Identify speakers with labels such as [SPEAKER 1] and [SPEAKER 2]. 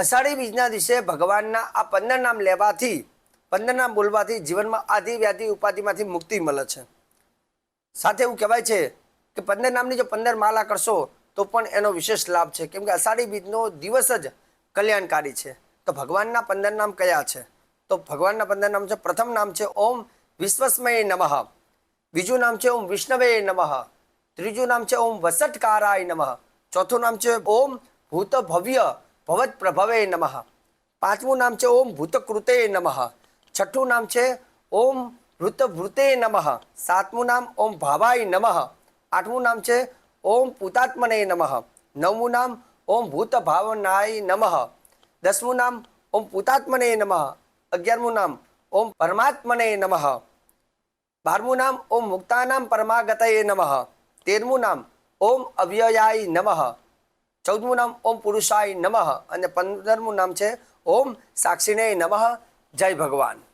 [SPEAKER 1] અષાઢી બીજના દિવસે ભગવાનના આ પંદર નામ લેવાથી, પંદર નામ બોલવાથી જીવનમાં આધિ વ્યાધિ ઉપાધિમાંથી મુક્તિ મળે છે. સાથે એવું કહેવાય છે કે પંદર નામની જો પંદર માલા કરશો તો પણ એનો વિશેષ લાભ છે. કેમ કે અષાઢી બીજનો દિવસ જ કલ્યાણકારી છે. તો ભગવાનના પંદર નામ કયા છે? તો ભગવાનના પંદર નામ છે, પ્રથમ નામ છે ઓમ વિશ્વસ્મય નમઃ. બીજું નામ છે ઓમ વિષ્ણવે નમઃ. ત્રીજું નામ છે ઓમ વસટકારાય નમઃ. ચોથું નામ છે ઓમ ભૂત ભવ્ય ભવત પ્રભવે નમઃ. પાંચમું નામ છે ઓમ ભૂતકૃતે નમઃ. છઠ્ઠું નામ છે ઓમ વૃતભૃતે નમઃ. સાતમું નામ ઓમ ભાવાય નમઃ. આઠમું નામ છે ઓમ પુતાત્મને નમઃ. નવમું નામ ઓમ ભૂત ભાવનાય નમઃ. દસમું નામ ઓમ પુતાત્મને નમઃ. અગિયારમું નામ ઓમ પરમાત્મને નમઃ. બારમું નામ ઓમ મુક્તાનામ પરમાગતય નમઃ. તેરમું નામ ઓમ અવ્યયાય નમઃ. ચૌદમું નામ ઓમ પુરુષાય નમઃ અને પંદરમું નામ છે ઓમ સાક્ષીને નમઃ. જય ભગવાન.